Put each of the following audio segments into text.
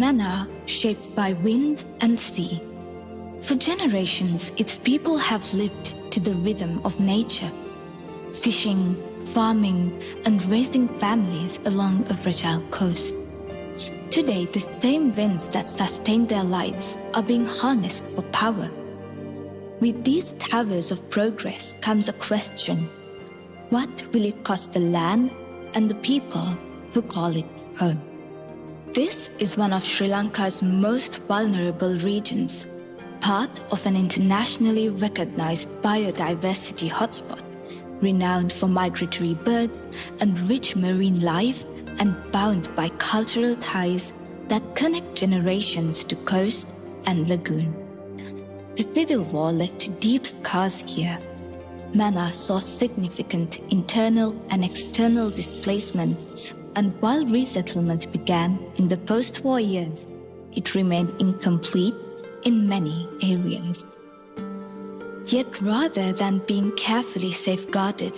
Manna shaped by wind and sea. For generations, its people have lived to the rhythm of nature, fishing, farming, and raising families along a fragile coast. Today, the same winds that sustain their lives are being harnessed for power. With these towers of progress comes a question What will it cost the land and the people who call it home? This is one of Sri Lanka's most vulnerable regions, part of an internationally recognized biodiversity hotspot, renowned for migratory birds and rich marine life and bound by cultural ties that connect generations to coast and lagoon. The civil war left deep scars here. Mana saw significant internal and external displacement, and while resettlement began in the post war years, it remained incomplete in many areas. Yet rather than being carefully safeguarded,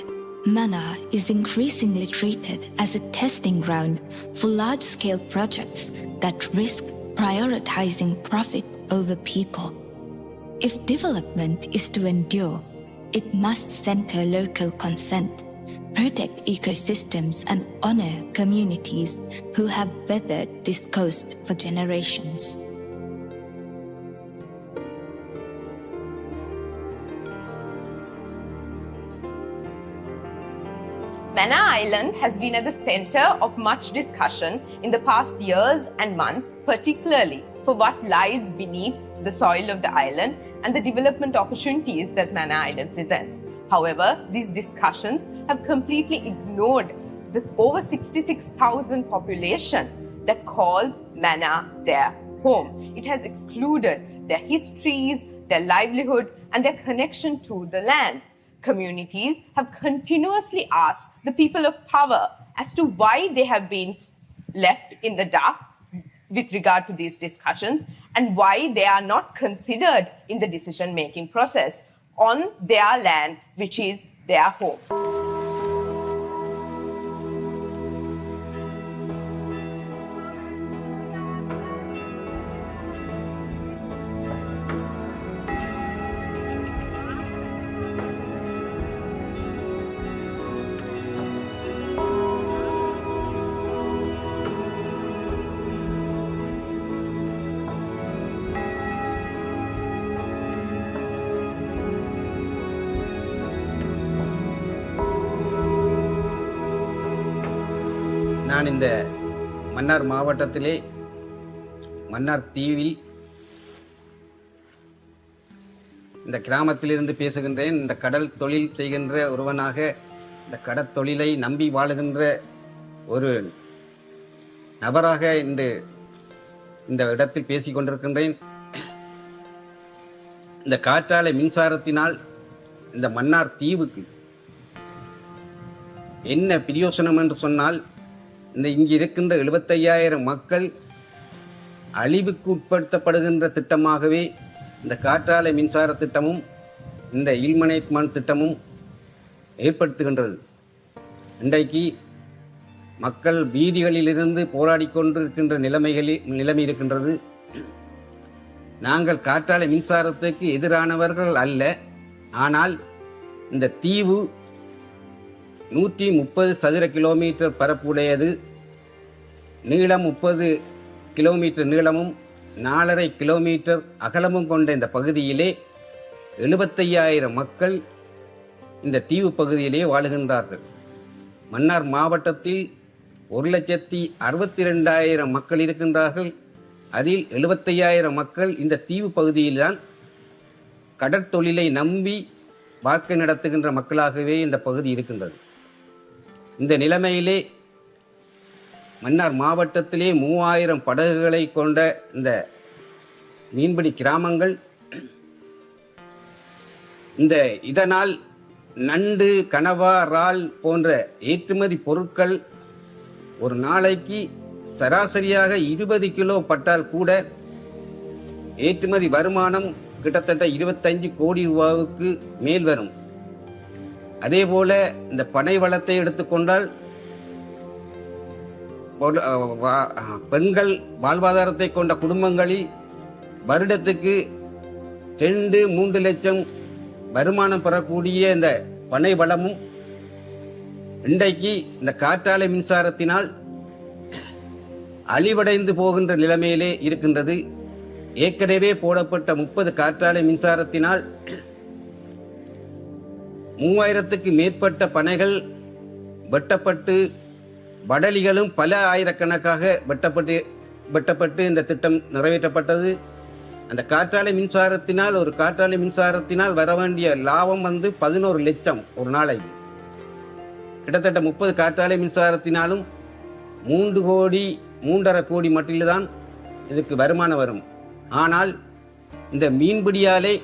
Mana is increasingly treated as a testing ground for large scale projects that risk prioritizing profit over people. If development is to endure, it must center local consent, protect ecosystems, and honor communities who have weathered this coast for generations. Manna Island has been at the center of much discussion in the past years and months, particularly for what lies beneath the soil of the island and the development opportunities that Manna Island presents. However, these discussions have completely ignored the over 66,000 population that calls Manna their home. It has excluded their histories, their livelihood, and their connection to the land communities have continuously asked the people of power as to why they have been left in the dark with regard to these discussions and why they are not considered in the decision making process on their land, which is their home. நான் இந்த மன்னார் மாவட்டத்திலே மன்னார் தீவில் இந்த கிராமத்திலிருந்து பேசுகின்றேன். இந்த கடல் தொழில் செய்கின்ற ஒருவனாக இந்த கடற்தொழிலை நம்பி வாழுகின்ற ஒரு நபராக இன்று இந்த இடத்தில் பேசிக் கொண்டிருக்கின்றேன். இந்த காற்றாலை மின்சாரத்தினால் இந்த மன்னார் தீவுக்கு என்ன பிரயோசனம் என்று சொன்னால் இந்த இங்கு இருக்கின்ற எழுபத்தையாயிரம் மக்கள் அழிவுக்கு உட்படுத்தப்படுகின்ற திட்டமாகவே இந்த காற்றாலை மின்சார திட்டமும் இந்த இல்மனைட்மான் திட்டமும் ஏற்படுத்துகின்றது. இன்றைக்கு மக்கள் வீதிகளிலிருந்து போராடி கொண்டிருக்கின்ற நிலைமைகளில் நிலைமை இருக்கின்றது. நாங்கள் காற்றாலை மின்சாரத்துக்கு எதிரானவர்கள் அல்ல ஆனால் இந்த தீவு நூற்றி முப்பது சதுர கிலோமீட்டர் பரப்புடையது. நீளம் முப்பது கிலோமீட்டர் நீளமும் நாலரை கிலோமீட்டர் அகலமும் கொண்ட இந்த பகுதியிலே எழுபத்தையாயிரம் மக்கள் இந்த தீவு பகுதியிலே வாழுகின்றார்கள். மன்னார் மாவட்டத்தில் ஒரு லட்சத்தி அறுபத்தி ரெண்டாயிரம் மக்கள் இருக்கின்றார்கள். அதில் எழுபத்தையாயிரம் மக்கள் இந்த தீவு பகுதியில்தான் கடற்தொழிலை நம்பி வாழ்க்கை நடத்துகின்ற மக்களாகவே இந்த பகுதி இருக்கின்றது. இந்த நிலைமையிலே மன்னார் மாவட்டத்திலே மூவாயிரம் படகுகளை கொண்ட இந்த மீன்பிடி கிராமங்கள் இந்த இதனால் நண்டு கனவா இறால் போன்ற ஏற்றுமதி பொருட்கள் ஒரு நாளைக்கு சராசரியாக இருபது கிலோ பட்டால் கூட ஏற்றுமதி வருமானம் கிட்டத்தட்ட இருபத்தஞ்சு கோடி ரூபாவுக்கு மேல் வரும். அதே போல இந்த பனை வளத்தை எடுத்துக்கொண்டால் பெண்கள் வாழ்வாதாரத்தை கொண்ட குடும்பங்களில் வருடத்துக்கு ரெண்டு மூன்று லட்சம் வருமானம் பெறக்கூடிய இந்த பனை வளமும் இன்றைக்கு இந்த காற்றாலை மின்சாரத்தினால் அழிவடைந்து போகின்ற நிலைமையிலே இருக்கின்றது. ஏற்கனவே போடப்பட்ட முப்பது காற்றாலை மின்சாரத்தினால் மூவாயிரத்துக்கு மேற்பட்ட பனைகள் வெட்டப்பட்டு வடலிகளும் பல ஆயிரக்கணக்காக வெட்டப்பட்டு வெட்டப்பட்டு இந்த திட்டம் நிறைவேற்றப்பட்டது. அந்த காற்றாலை மின்சாரத்தினால் ஒரு காற்றாலை மின்சாரத்தினால் வர வேண்டிய லாபம் வந்து பதினோரு லட்சம் ஒரு நாளைக்கு கிட்டத்தட்ட முப்பது காற்றாலை மின்சாரத்தினாலும் மூன்று கோடி மூன்றரை கோடி மட்டில்தான் இதுக்கு வருமானம் வரும். ஆனால் இந்த மீன்பிடியாலே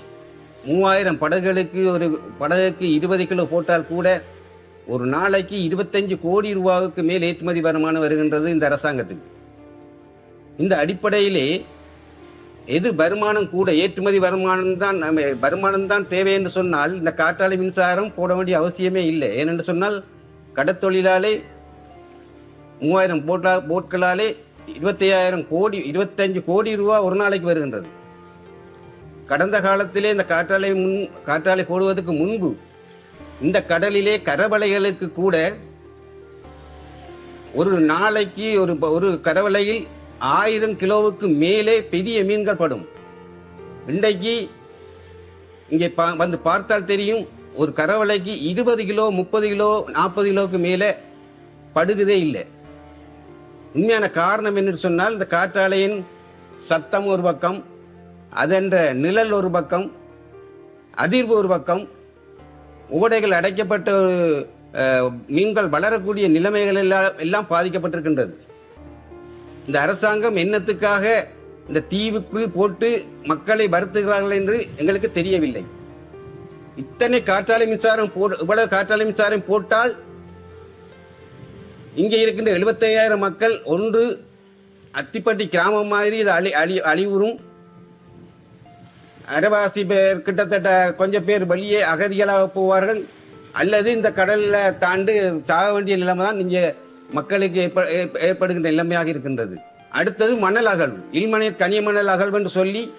மூவாயிரம் படகுகளுக்கு ஒரு படகுக்கு இருபது கிலோ போட்டால் கூட ஒரு நாளைக்கு இருபத்தஞ்சு கோடி ரூபாவுக்கு மேல் ஏற்றுமதி வருமானம் வருகின்றது இந்த அரசாங்கத்துக்கு. இந்த அடிப்படையிலே எது வருமானம் கூட ஏற்றுமதி வருமானம் தான் நம்ம வருமானம் தான் தேவை என்று சொன்னால் இந்த காற்றாலை மின்சாரம் போட வேண்டிய அவசியமே இல்லை. ஏனென்று சொன்னால் கடற்தொழிலாலே மூவாயிரம் போட்டா போட்களாலே இருபத்தையாயிரம் கோடி இருபத்தஞ்சு கோடி ரூபா ஒரு நாளைக்கு வருகின்றது. கடந்த காலத்திலே இந்த காற்றாலை முன் காற்றாலை போடுவதற்கு முன்பு இந்த கடலிலே கரவலைகளுக்கு கூட ஒரு நாளைக்கு ஒரு ஒரு கரவலையில் ஆயிரம் கிலோவுக்கு மேலே பெரிய மீன்கள் படும். இன்றைக்கு இங்கே பா வந்து பார்த்தால் தெரியும் ஒரு கரவலைக்கு இருபது கிலோ முப்பது கிலோ நாற்பது கிலோவுக்கு மேலே படுகுதே இல்லை. உண்மையான காரணம் என்று சொன்னால் இந்த காற்றாலையின் சத்தம் ஒரு பக்கம் அதென்ற நிழல் ஒரு பக்கம் அதிர்வு ஒரு பக்கம் ஓடைகள் அடைக்கப்பட்ட ஒரு மீன்கள் வளரக்கூடிய நிலைமைகள் எல்லாம் எல்லாம் பாதிக்கப்பட்டிருக்கின்றது. இந்த அரசாங்கம் என்னத்துக்காக இந்த தீவுக்குள் போட்டு மக்களை வருத்துகிறார்கள் என்று எங்களுக்கு தெரியவில்லை. இத்தனை காற்றாலை மின்சாரம் போ இவ்வளவு காற்றாலை மின்சாரம் போட்டால் இங்கே இருக்கின்ற 75000 மக்கள் ஒன்று அத்திப்பட்டி கிராமம் மாதிரி இது அழி அழி அழிவுறும். அரைவாசி பேர் கிட்டத்தட்ட கொஞ்சம் பேர் வெளியே அகதிகளாக போவார்கள். அல்லது இந்த கடலில் தாண்டு சாக வேண்டிய நிலைமை தான் இங்கே மக்களுக்கு ஏற்ப- ஏற்படுகின்ற நிலைமையாக இருக்கின்றது. அடுத்தது மணல் அகழ்வு. இல்மணல் கனிமணல் அகழ்வு என்று சொல்லி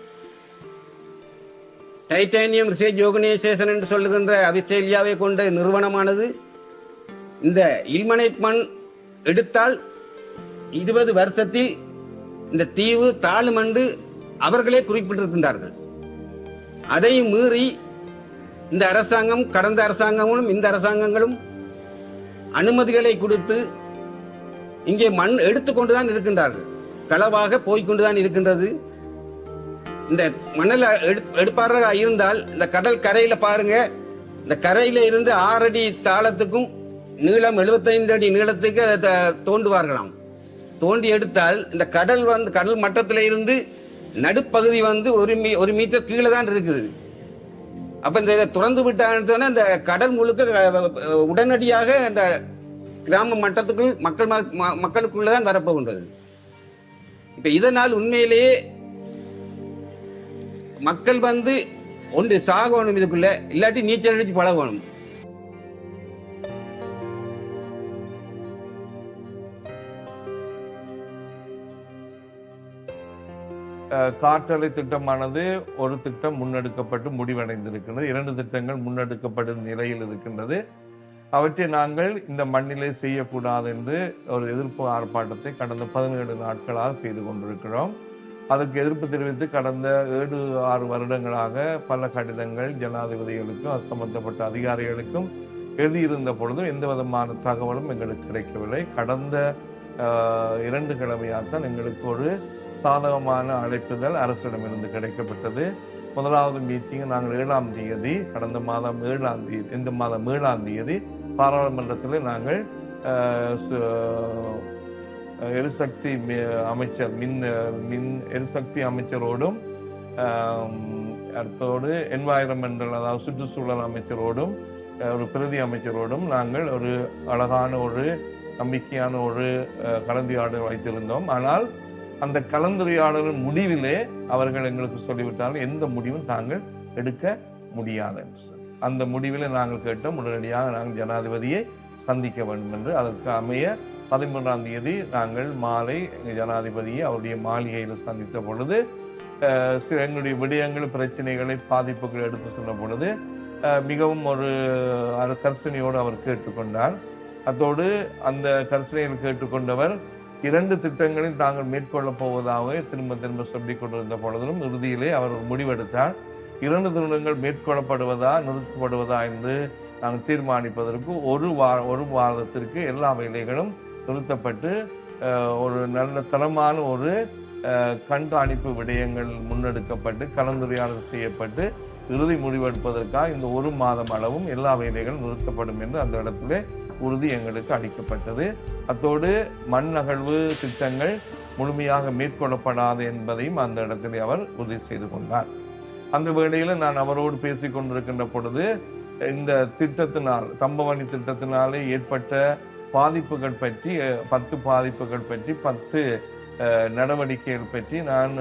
டைட்டானியம் ரிசர்ச் ஆர்கனைசேஷன் என்று சொல்லுகின்ற அவிஸ்திரேலியாவை கொண்ட நிறுவனமானது. இந்த இல்மனை மண் எடுத்தால் இருபது வருஷத்தில் இந்த தீவு தாளுமண்டு அவர்களே குறிப்பிட்டிருக்கின்றார்கள். அதையும் மீறி இந்த அரசாங்கம் கடந்த அரசாங்கங்களும் இந்த அரசாங்கங்களும் அனுமதிகளை கொடுத்து இங்கே மண் எடுத்துக்கொண்டுதான் இருக்கின்றார்கள். களவாக போய்கொண்டுதான் இருக்கின்றது. இந்த மணல் எடுப்பாராக இருந்தால் இந்த கடல் கரையில பாருங்க. இந்த கரையில இருந்து ஆறடி தாளத்துக்கும் நீளம் 75 அடி நீளத்துக்கு அதை த- தோண்டுவார்களாம். தோண்டி எடுத்தால் இந்த கடல் வந்து கடல் மட்டத்தில இருந்து நடுப்பகுதி வந்து ஒரு மீ ஒரு மீட்டர் கீழே தான் இருக்குது. அப்போ இந்த இதை திறந்து விட்டாங்கன்னா இந்த கடல் முழுக்க உடனடியாக இந்த கிராம மட்டத்துக்குள் மக்கள் ம- தான் வரப்போகின்றது. இப்போ இதனால் உண்மையிலேயே மக்கள் வந்து ஒன்று சாகணும் இதுக்குள்ள இல்லாட்டி நீச்சல் அடித்து பழகணும். காற்றலை திட்டமானது ஒரு திட்டம் முன்னெடுக்கப்பட்டு முடிவடைந்திருக்கின்றது. இரண்டு திட்டங்கள் முன்னெடுக்கப்படும் நிலையில் இருக்கின்றது. அவற்றை நாங்கள் இந்த மண்ணிலே செய்யக்கூடாது என்று ஒரு எதிர்ப்பு ஆர்ப்பாட்டத்தை கடந்த பதினேழு நாட்களாக செய்து கொண்டிருக்கிறோம். அதற்கு எதிர்ப்பு தெரிவித்து கடந்த ஏழு ஆறு வருடங்களாக பல கடிதங்கள் ஜனாதிபதிகளுக்கும் அது சம்பந்தப்பட்ட அதிகாரிகளுக்கும் எழுதியிருந்த பொழுதும் எந்த விதமான தகவலும் எங்களுக்கு கிடைக்கவில்லை. கடந்த இரண்டு கிழமையாகத்தான் எங்களுக்கு ஒரு சாதகமான அழைப்புதல் அரசிடமிருந்து கிடைக்கப்பட்டது. முதலாவது மீட்டிங் நாங்கள் ஏழாம் தேதி கடந்த மாதம் ஏழாம் தேதி இந்த மாதம் ஏழாம் தேதி பாராளுமன்றத்தில் நாங்கள் சு- எரிசக்தி அமைச்சர் மின் மின் எரிசக்தி அமைச்சரோடும் அடுத்தோடு என்வாயரமெண்டல் அதாவது சுற்றுச்சூழல் அமைச்சரோடும் ஒரு பிரதி அமைச்சரோடும் நாங்கள் ஒரு அழகான ஒரு நம்பிக்கையான ஒரு கலந்துரையாடல் வைத்திருந்தோம். ஆனால் அந்த கலந்துரையாடலின் முடிவிலே அவர்கள் எங்களுக்கு சொல்லிவிட்டாலும் எந்த முடிவும் தாங்கள் எடுக்க முடியாது அந்த முடிவில் நாங்கள் கேட்டோம் உடனடியாக நாங்கள் ஜனாதிபதியை சந்திக்க வேண்டும் என்று. அதற்கு அமைய பதிமூன்றாம் தேதி நாங்கள் மாலை ஜனாதிபதியை அவருடைய மாளிகையில் சந்தித்த பொழுது சில எங்களுடைய விடயங்கள் பிரச்சனைகளை பாதிப்புகள் எடுத்து சொன்ன பொழுது மிகவும் ஒரு கர்சனையோடு அவர் கேட்டுக்கொண்டார். அதோடு அந்த கர்சனையில் கேட்டுக்கொண்டவர் இரண்டு திட்டங்களில் தாங்கள் மேற்கொள்ளப் போவதாக திரும்ப திரும்ப சொல்லிக் கொண்டிருந்த பொழுதிலும் இறுதியிலே அவர் முடிவெடுத்தார். இரண்டு திருடங்கள் மேற்கொள்ளப்படுவதா நிறுத்தப்படுவதா என்று நாங்கள் தீர்மானிப்பதற்கு ஒரு வார ஒரு வாரத்திற்கு எல்லா வேலைகளும் நிறுத்தப்பட்டு ஒரு நல்ல தரமான ஒரு கண்காணிப்பு விடயங்கள் முன்னெடுக்கப்பட்டு கலந்துரையாடல் செய்யப்பட்டு இறுதி முடிவெடுப்பதற்காக இந்த ஒரு மாதம் அளவும் எல்லா வேலைகளும் நிறுத்தப்படும் என்று அந்த இடத்துல உறுதி எங்களுக்கு அளிக்கப்பட்டது. அத்தோடு மண் அகழ்வு திட்டங்கள் முழுமையாக மேற்கொள்ளப்படாது என்பதையும் அந்த இடத்திலே அவர் உறுதி செய்து கொண்டார். அந்த வேளையில் நான் அவரோடு பேசிக் கொண்டிருக்கின்ற பொழுது இந்த திட்டத்தினால் தம்பவணி திட்டத்தினாலே ஏற்பட்ட பாதிப்புகள் பற்றி பத்து பாதிப்புகள் பற்றி பத்து நடவடிக்கைகள் பற்றி நான்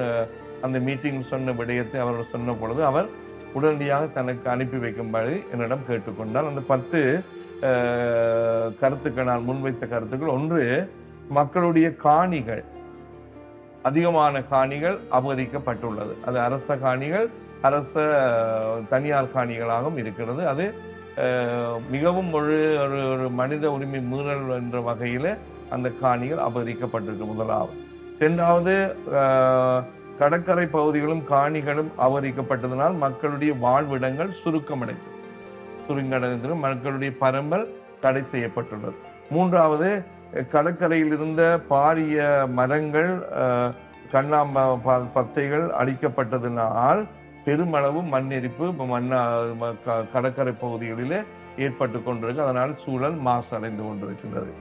அந்த மீட்டிங் சொன்ன விடயத்தை அவர் சொன்ன பொழுது அவர் உடனடியாக தனக்கு அனுப்பி வைக்கும்படி என்னிடம் கேட்டுக்கொண்டார். அந்த பத்து கருத்துக்கள் நான் முன்வைத்த கருத்துக்கள். ஒன்று மக்களுடைய காணிகள். அதிகமான காணிகள் அபகரிக்கப்பட்டுள்ளது. அது அரச காணிகள் அரச தனியார் காணிகளாகவும் இருக்கிறது. அது அஹ், மிகவும் ஒரு ஒரு ஒரு மனித உரிமை மீறல் என்ற வகையில் அந்த காணிகள் அபகரிக்கப்பட்டிருக்கு முதலாவது. இரண்டாவது கடற்கரை பகுதிகளும் காணிகளும் அபகரிக்கப்பட்டதனால் மக்களுடைய வாழ்விடங்கள் சுருக்கமடைந்தது. சுருங்கடைந்து மக்களுடைய பரம்பல் தடை செய்யப்பட்டுள்ளது. மூன்றாவது கடற்கரையில் இருந்த பாரிய மரங்கள் கண்ணாம்ப ப- பத்தைகள் அழிக்கப்பட்டதனால் பெருமளவு மண்ணெரிப்பு மண்ணா க- கடற்கரை பகுதிகளிலே ஏற்பட்டு கொண்டிருக்கு. அதனால் சூழல் மாசடைந்து கொண்டிருக்கின்றது.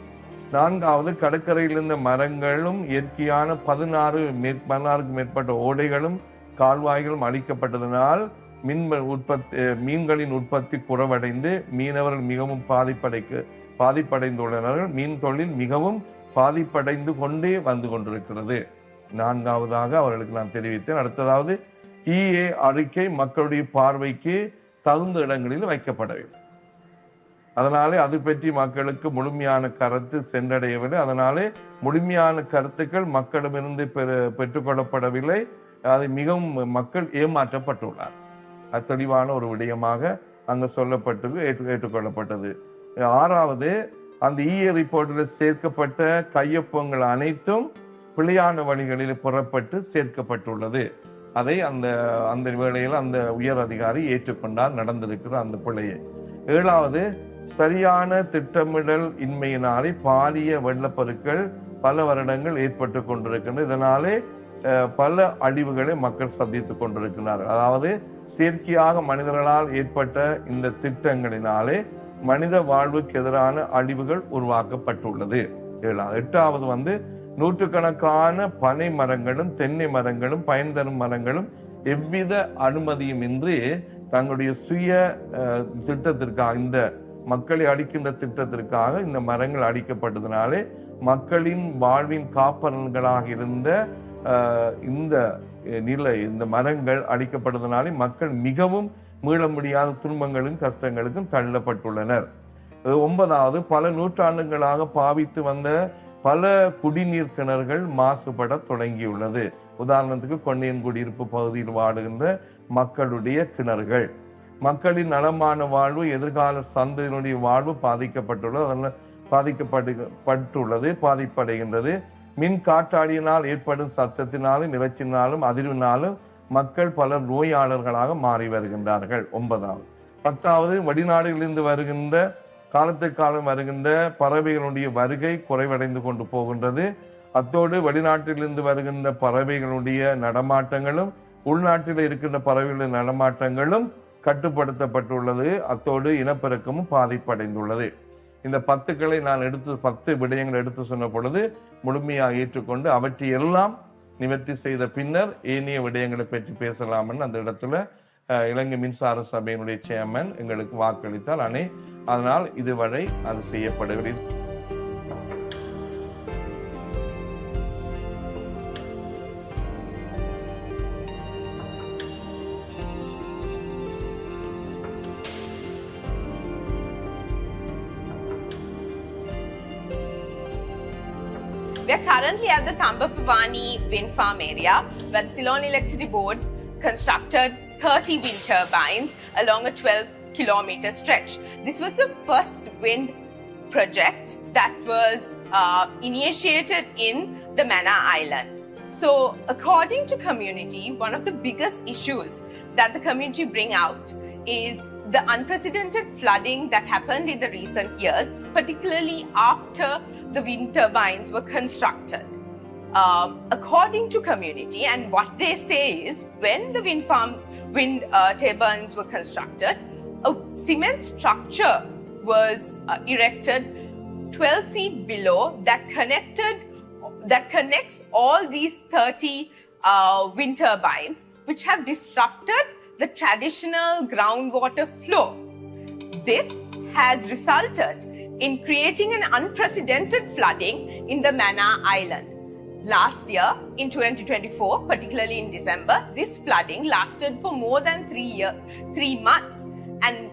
நான்காவது கடற்கரையில் இருந்த மரங்களும் இயற்கையான பதினாறு மேற் பதினாறுக்கு மேற்பட்ட ஓடைகளும் கால்வாய்களும் அழிக்கப்பட்டதனால் மின் உற்பத்தி மீன்களின் உற்பத்தி குறைவடைந்து மீனவர்கள் மிகவும் பாதிப்படைக்கு பாதிப்படைந்துள்ளனர்கள். மீன் தொழில் மிகவும் பாதிப்படைந்து கொண்டே வந்து கொண்டிருக்கிறது. நான்காவதாக அவர்களுக்கு நான் தெரிவித்தேன். அடுத்ததாவது இஏ அறிக்கை மக்களுடைய பார்வைக்கு தகுந்த இடங்களில் வைக்கப்பட வேண்டும். அதனாலே அது பற்றி மக்களுக்கு முழுமையான கருத்து சென்றடையவில்லை அதனாலே முழுமையான கருத்துக்கள் மக்களிடமிருந்து பெற்றுக்கொள்ளப்படவில்லை. அது மிகவும் மக்கள் ஏமாற்றப்பட்டுள்ளார். தெளிவான ஒரு விடயமாக அங்கு சொல்லப்பட்டது ஏற்று ஏற்றுக்கொள்ளப்பட்டது. ஆறாவது அந்த இஏ ரிப்போர்ட்டில் சேர்க்கப்பட்ட கையொப்பங்கள் அனைத்தும் பிழையான வழிகளில் புறப்பட்டு சேர்க்கப்பட்டுள்ளது. அதை அந்த அந்த வேளையில் அந்த உயர் அதிகாரி ஏற்றுக்கொண்டார் நடந்திருக்கிற அந்த பிழையை. ஏழாவது சரியான திட்டமிடல் இன்மையினாலே பாரிய வெள்ளப்பெருக்கள் பல வருடங்கள் ஏற்பட்டு கொண்டிருக்கின்றன. இதனாலே பல அழிவுகளை மக்கள் சந்தித்துக் கொண்டிருக்கிறார்கள். அதாவது செயற்கையாக மனிதர்களால் ஏற்பட்ட இந்த திட்டங்களினாலே மனித வாழ்வுக்கு எதிரான அழிவுகள் உருவாக்கப்பட்டுள்ளது. ஏழாவது எட்டாவது வந்து நூற்றுக்கணக்கான பனை மரங்களும் தென்னை மரங்களும் பயன் தரும் மரங்களும் எவ்வித அனுமதியும் இன்றி தங்களுடைய சுய திட்டத்திற்காக இந்த மக்களை அடிக்கின்ற திட்டத்திற்காக இந்த மரங்கள் அடிக்கப்பட்டதுனாலே மக்களின் வாழ்வின் காப்பலன்களாக இருந்த இந்த நிலை இந்த மரங்கள் அடிக்கப்பட்டதுனாலே மக்கள் மிகவும் மீள முடியாத துன்பங்களும் கஷ்டங்களுக்கும் தள்ளப்பட்டுள்ளனர். ஒன்பதாவது பல நூற்றாண்டுகளாக பாவித்து வந்த பல குடிநீர் கிணறுகள் மாசுபட தொடங்கியுள்ளது. உதாரணத்துக்கு கொன்னையன் குடியிருப்பு பகுதியில் வாடுகின்ற மக்களுடைய கிணறுகள். மக்களின் நலமான வாழ்வு எதிர்கால சந்தையினுடைய வாழ்வு பாதிக்கப்பட்டுள்ளது. அதனால் பாதிக்கப்பட்டு பட்டுள்ளது பாதிப்படைகின்றது. மின் காற்றாடியினால் ஏற்படும் சத்தத்தினாலும் இறைச்சினாலும் அதிர்வினாலும் மக்கள் பலர் நோயாளர்களாக மாறி வருகின்றார்கள். ஒன்பதாவது. பத்தாவது வெளிநாடுகளிலிருந்து வருகின்ற காலத்து காலம் வருகின்ற பறவைகளுடைய வருகை குறைவடைந்து கொண்டு போகின்றது. அத்தோடு வெளிநாட்டிலிருந்து வருகின்ற பறவைகளுடைய நடமாட்டங்களும் உள்நாட்டில் இருக்கின்ற பறவைகளின் நடமாட்டங்களும் கட்டுப்படுத்தப்பட்டுள்ளது. அத்தோடு இனப்பெருக்கமும் பாதிப்படைந்துள்ளது. இந்த பத்துக்களை நான் எடுத்து பத்து விடயங்கள் எடுத்து சொன்ன பொழுது முழுமையாக ஏற்றுக்கொண்டு அவற்றை எல்லாம் நிவர்த்தி செய்த பின்னர் ஏனைய விடயங்களை பற்றி பேசலாம்னு அந்த இடத்துல இலங்கை மின்சார சபையினுடைய சேர்மன் எங்களுக்கு வாக்களித்தால் அணை அதனால் இதுவரை அது செய்யப்படவில்லை. The Tambapavani wind farm area where Ceylon Electricity Board constructed 30 wind turbines along a 12 kilometer stretch. This was the first wind project that was uh, initiated in the Manna Island. So, according to community, one of the biggest issues that the community bring out is the unprecedented flooding that happened in the recent years, particularly after the wind turbines were constructed. Um, according to community, and what they say is, when the wind farm wind uh, turbines were constructed, a cement structure was uh, erected 12 feet below that connected that connects all these 30 uh, wind turbines, which have disrupted the traditional groundwater flow. This has resulted in creating an unprecedented flooding in the Manna Island. Last year, in 2024, particularly in December, this flooding lasted for more than three year, three months, and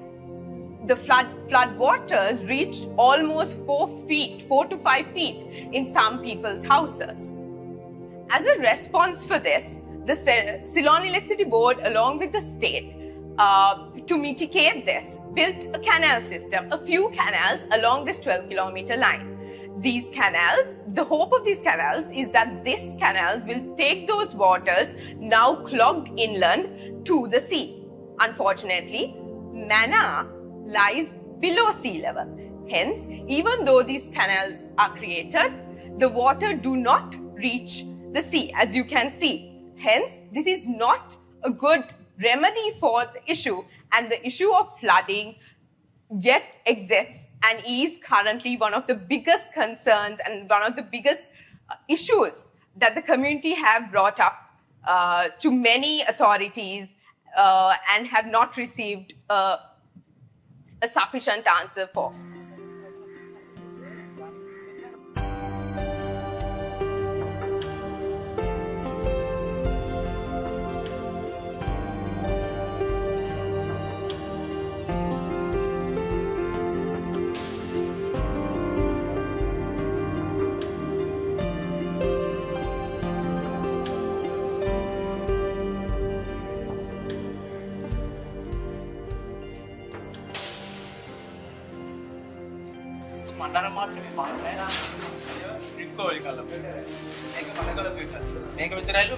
the flood flood waters reached almost four feet, four to five feet in some people's houses. As a response for this, the Ceylon Electricity Board, along with the state, uh, to mitigate this, built a canal system, a few canals along this 12 kilometer line. These canals, the hope of these canals is that these canals will take those waters now clogged inland to the sea. Unfortunately, Manna lies below sea level. Hence, even though these canals are created, the water do not reach the sea, as you can see. Hence, this is not a good remedy for the issue, and the issue of flooding yet exists and is currently one of the biggest concerns and one of the biggest uh, issues that the community have brought up uh, to many authorities uh, and have not received uh, a sufficient answer for. పెట్టుకోవాలి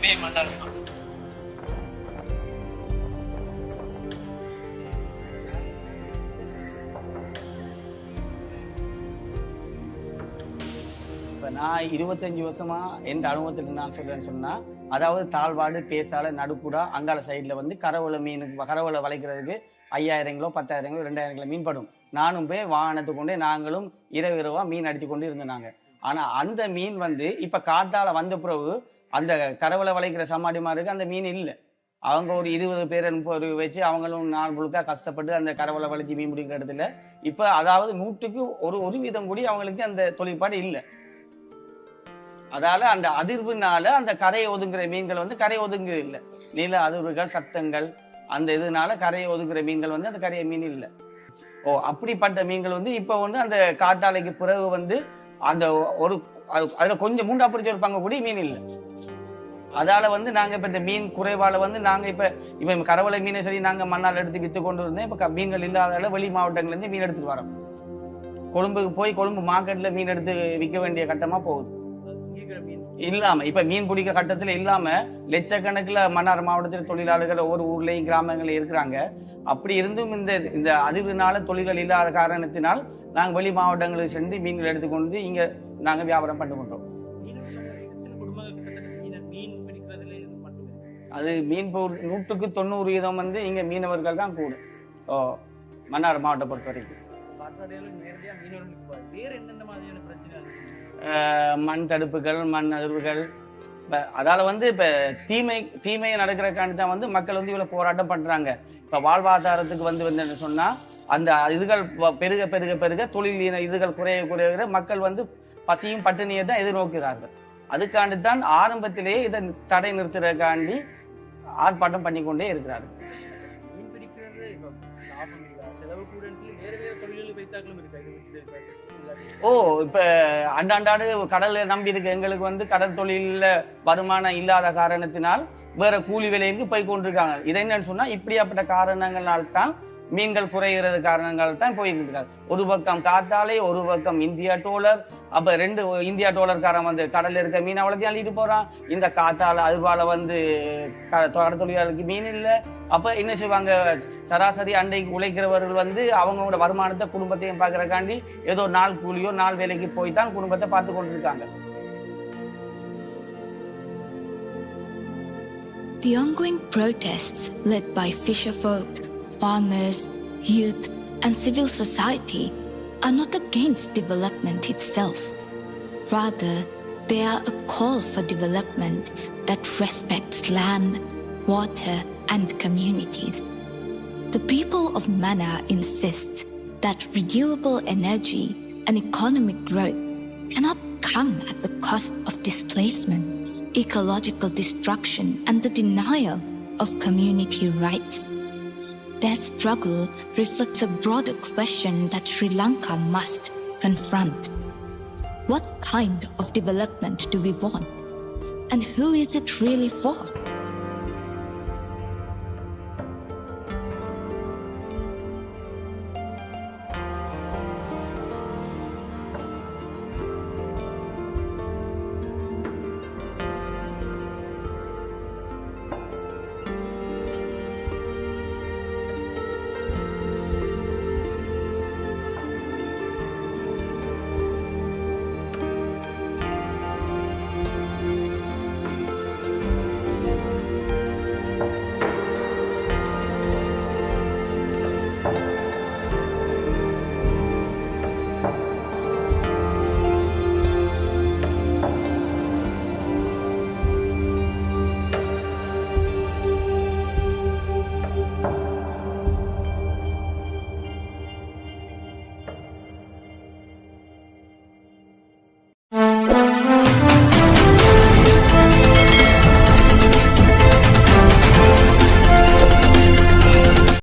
మేము మండాలి நான் இருபத்தஞ்சு வருஷமா எந்த அனுபவத்தில் நான் சொல்றேன்னு சொன்னா அதாவது தாழ்வாடு பேசால நடுப்புடா அங்கால சைடில் வந்து கரவலை மீனுக்கு கரவலை வளைக்கிறதுக்கு ஐயாயிரம் கிலோ பத்தாயிரம் கிலோ ரெண்டாயிரம் கிலோ மீன் படும் நானும் போய் வாகனத்து கொண்டே நாங்களும் இரவு இரவாக மீன் அடித்து கொண்டு இருந்தாங்க ஆனால் அந்த மீன் வந்து இப்போ காத்தால வந்த பிறகு அந்த கரவலை வளைக்கிற சமாடிமாருக்கு அந்த மீன் இல்லை. அவங்க ஒரு இருபது பேர் முப்பது வச்சு அவங்களும் நாள் முழுக்க கஷ்டப்பட்டு அந்த கரவலை வளைச்சி மீன் பிடிக்கிற இடத்துல. இப்போ அதாவது நூற்றுக்கு ஒரு ஒரு வீதம் கூடி அவங்களுக்கு அந்த தொழிற்பாடு இல்லை. அதால அந்த அதிர்வுனால அந்த கரையை ஒதுங்குற மீன்கள் வந்து கரை ஒதுங்குது இல்லை. நில அதிர்வுகள் சத்தங்கள் அந்த இதனால கரையை ஒதுங்குற மீன்கள் வந்து அந்த கரையை மீன் இல்லை. ஓ அப்படிப்பட்ட மீன்கள் வந்து இப்போ வந்து அந்த காத்தாலைக்கு பிறகு வந்து அந்த ஒரு அதில் அதுல கொஞ்சம் மூண்டா பிடிச்சி இருப்பாங்க கூட மீன் இல்லை. அதால வந்து நாங்க இப்ப இந்த மீன் குறைவால வந்து நாங்க இப்ப இப்ப கரவலை மீனை சரி நாங்க மண்ணால் எடுத்து வித்து கொண்டு இருந்தோம் இப்ப மீன்கள் இல்லாதால வெளி மாவட்டங்கள்ல இருந்து மீன் எடுத்துட்டு வரோம். கொழும்புக்கு போய் கொழும்பு மார்க்கெட்ல மீன் எடுத்து விற்க வேண்டிய கட்டமா போகுது. இல்லாம இப்ப மீன் பிடிக்கிற கட்டத்துல இல்லாம லட்சக்கணக்கில் மன்னார் மாவட்டத்தில் தொழிலாளர்கள் ஒவ்வொரு ஊர்லயும் கிராமங்கள்ல இருக்கிறாங்க. அப்படி இருந்தும் இந்த இந்த அதிர்வுனால தொழில்கள் இல்லாத காரணத்தினால் நாங்கள் வெளி மாவட்டங்களுக்கு சென்று மீன்கள் எடுத்துக்கொண்டு இங்க நாங்க வியாபாரம் பண்ணி கொண்டோம் அது மீன் நூற்றுக்கு தொண்ணூறு வீதம் வந்து இங்க மீனவர்கள் தான் கூடும் ஓ மன்னார் மாவட்டம் பொறுத்த வரைக்கும். வேற என்னென்ன மாதிரியான பிரச்சனை மண் தடுப்புகள் மண் அதிர்வுகள். இப்போ அதால் வந்து இப்போ தீமை தீமையை நடக்கிறக்காண்டி தான் வந்து மக்கள் வந்து இவ்வளோ போராட்டம் பண்ணுறாங்க இப்போ வாழ்வாதாரத்துக்கு வந்து வந்து சொன்னா அந்த இதுகள் பெருக பெருக பெருக தொழில் இதுகள் குறைய குறைய மக்கள் வந்து பசியும் பட்டினியை தான் எதிர்நோக்கிறார்கள். அதுக்காண்டி தான் ஆரம்பத்திலேயே இதை தடை நிறுத்துறதுக்காண்டி ஆர்ப்பாட்டம் பண்ணிக்கொண்டே இருக்கிறார்கள். மீன் பிடிக்கிறது செலவு கூட சொல்லி வேற தொழில்கள் ஓ இப்ப அண்டாண்டாடு கடலை நம்பி இருக்க எங்களுக்கு வந்து கடல் தொழில வருமானம் இல்லாத காரணத்தினால் வேற கூலி விலைக்கு போய் கொண்டிருக்காங்க இதை என்னன்னு சொன்னா இப்படியாப்பட்ட காரணங்களால் தான் மீன்கள் குறைகிறது காரணங்கள் தான் போயிட்டு ஒரு பக்கம் காத்தாலே ஒரு பக்கம் இந்தியா டோலர். அப்ப ரெண்டு இந்தியா டோலர்காரன் வந்து கடல்ல இருக்க மீன் அவ்வளோத்தையும் அள்ளிட்டு போறான். இந்த காத்தால அதுபால வந்து க- தொழிலாளருக்கு மீன் இல்லை. அப்ப என்ன செய்வாங்க? சராசரி அண்டைக்கு உழைக்கிறவர்கள் வந்து அவங்களோட வருமானத்தை குடும்பத்தையும் பார்க்கறக்காண்டி ஏதோ நாள் கூலியோ நாள் வேலைக்கு போய் தான் குடும்பத்தை பார்த்து கொண்டிருக்காங்க. The ongoing protests led by fisherfolk, farmers, youth, and civil society are not against development itself. Rather, they are a call for development that respects land, water, and communities. The people of Mana insist that renewable energy and economic growth cannot come at the cost of displacement, ecological destruction, and the denial of community rights. Their struggle reflects a broader question that Sri Lanka must confront. What kind of development do we want? And who is it really for?